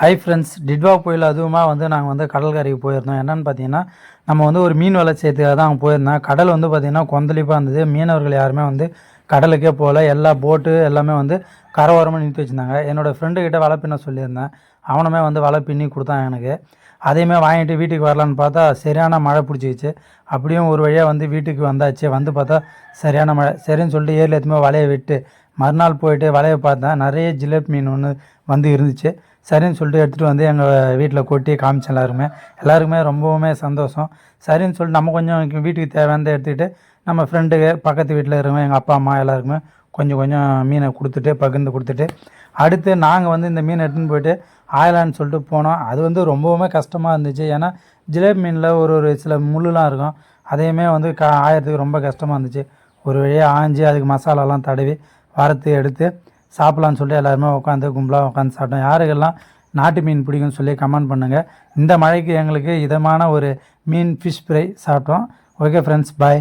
Hi friends Ditwah புயல் அதுவுமா வந்து நாங்கள் வந்து கடல்கரைக்கு போயிருந்தோம். என்னன்னு பார்த்தீங்கன்னா நம்ம வந்து ஒரு மீன் வளர்ச்சியத்துக்காக செய்யறதுக்காக தான் அங்கே போயிருந்தோம். கடல் வந்து பார்த்திங்கன்னா கொந்தளிப்பாக இருந்தது. மீனவர்கள் யாருமே வந்து கடலுக்கே போகல எல்லா போட்டு எல்லாமே வந்து கரவோரமாக நிறுத்தி வச்சுருந்தாங்க. என்னோடய ஃப்ரெண்டுக்கிட்ட வலை பின்ன சொல்லியிருந்தேன். அவனுமே வந்து வலை பின்னி கொடுத்தான் எனக்கு. அதையுமே வாங்கிட்டு வீட்டுக்கு வரலான்னு பார்த்தா சரியான மழை பிடிச்சிக்கிச்சு அப்படியும் ஒரு வழியாக வந்து வீட்டுக்கு வந்தாச்சு. வந்து பார்த்தா சரியான மழை சரின்னு சொல்லிட்டு ஏரியில் எத்துமே வலையை விட்டு மறுநாள் போயிட்டு வலையை பார்த்தேன் நிறைய ஜிலேபி மீன் ஒன்று வந்து இருந்துச்சு. சரின்னு சொல்லிட்டு எடுத்துகிட்டு வந்து எங்கள் வீட்டில் கொட்டி காமிச்சேன் எல்லாருமே எல்லாருக்குமே ரொம்பவுமே சந்தோஷம். சரின்னு சொல்லிட்டு நம்ம கொஞ்சம் வீட்டுக்கு தேவையானதை எடுத்துக்கிட்டு நம்ம ஃப்ரெண்டுக்கு பக்கத்து வீட்டில் இருக்கிறவங்க எங்கள் அப்பா அம்மா எல்லாருக்குமே கொஞ்சம் கொஞ்சம் மீனை கொடுத்துட்டு பகிர்ந்து கொடுத்துட்டு. அடுத்து நாங்கள் வந்து இந்த மீனை எடுத்துன்னு போயிட்டு ஆயலான்னு சொல்லிட்டு போனோம். அது வந்து ரொம்பவுமே கஷ்டமாக இருந்துச்சு. ஏன்னா ஜிலேபி மீனில் ஒரு ஒரு சில முள்ளுலாம் இருக்கும். அதையுமே வந்து கா ஆயிரத்துக்கு ரொம்ப கஷ்டமாக இருந்துச்சு. ஒரு வழியாக ஆஞ்சி அதுக்கு மசாலாலாம் தடவி வாரத்தை எடுத்து சாப்பிட்லான்னு சொல்லிட்டு எல்லாருமே உட்காந்து கும்பலாக உட்காந்து சாப்பிட்டோம். யாருக்கெல்லாம் நாட்டு மீன் பிடிக்கும்னு சொல்லி கமெண்ட் பண்ணுங்கள் இந்த மழைக்கு எங்களுக்கு இதமான ஒரு மீன் ஃபிஷ் ஃப்ரை சாப்பிட்டோம். Okay friends bye